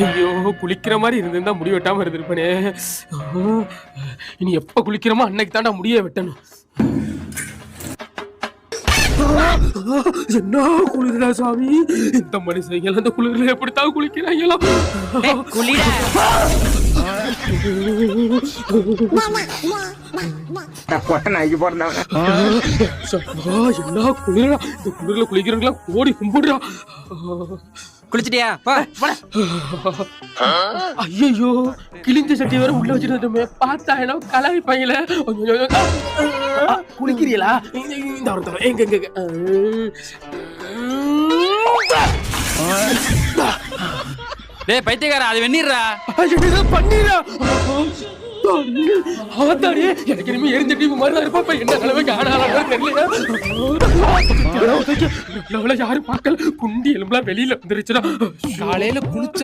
ஐயோ குளிக்கிற மாதிரி இருந்திருந்தா முடி வெட்டாம இருந்திருப்பனே. இனி எப்ப குளிக்கிறோமோ அன்னைக்கு தாண்டா முடிய வெட்டணும். என்ன குளிரா சாமி? இந்த மனுஷங்க அந்த குளிர்ல எப்படித்தான் குளிக்கிறாங்களோ. என்ன குளிரா இந்த குளிர்ல குளிக்கிறவங்களா கோடி கும்பிடுறா. குளிச்சிட்டியா? போ ஐயோ கிழிஞ்ச சட்டி வேற உள்ள வச்சிருந்தோமே. பார்த்தா என்ன கலாய் பையில. குளிக்கிறீங்களா? இந்த ஒரு எங்க எங்க. டேய் பைத்தியக்காரா அது வெந்நீர்ரா? ஐயோ, இதை பண்ணிரா ஆத்தாடி எனக்கு இனிமே எரிஞ்ச டீம் மாதிரி தான் இருப்பா என்ன நிலைமைக்கு ஆனாலும் தெரியல யாரும் பார்க்கல குண்டி எலும்புலாம் வெளியில வந்துருச்சுடா காலையில குளிச்ச